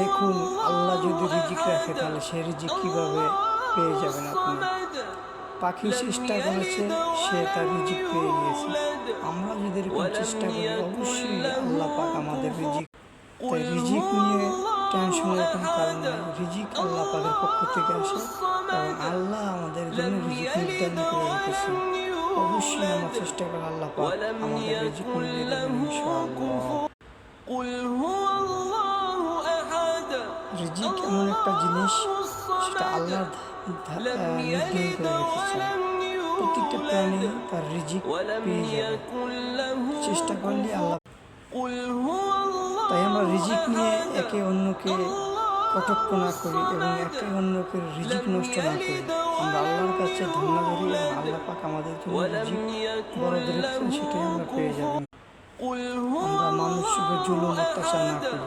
দেখুন আল্লাহ যদি রিজিক রাখে তাহলে সে রিজিক কীভাবে পেয়ে যাবেন আপনি পাখি চেষ্টা করেছে সে তার রিজিক পেয়ে গিয়েছে। আমরা যদি এরকম চেষ্টা করি অবশ্যই আল্লাহ পাক আমাদের রিজিক তাই রিজিক নিয়ে টেনশনের কোনো কারণ নেই। রিজিক আল্লাহ পাকের পক্ষ থেকে আসে এবং আল্লাহ আমাদের জন্য রিজিক নির্ধারণ করে রেখেছে। অবশ্যই আমরা চেষ্টা করি আল্লাহ পাক আমাদের রিজিক রিজিক এমন একটা জিনিস সেটা আল্লাহ নির্ধারণ প্রত্যেকটা প্রাণী তার রিজিক পেয়ে যাবে। চেষ্টা করলে আল্লাহ তাই আমরা রিজিক নিয়ে একে অন্যকে কটক্ষ না করি এবং একে অন্যকে রিজিক নষ্ট না করি। আমরা আল্লাহর কাছে ধন্য করি এবং আল্লাহ পাক আমাদের জন্য রিজিক সেটাই আমরা পেয়ে যাবেন আমরা মানুষকে জুলুম, অত্যাচার না করি।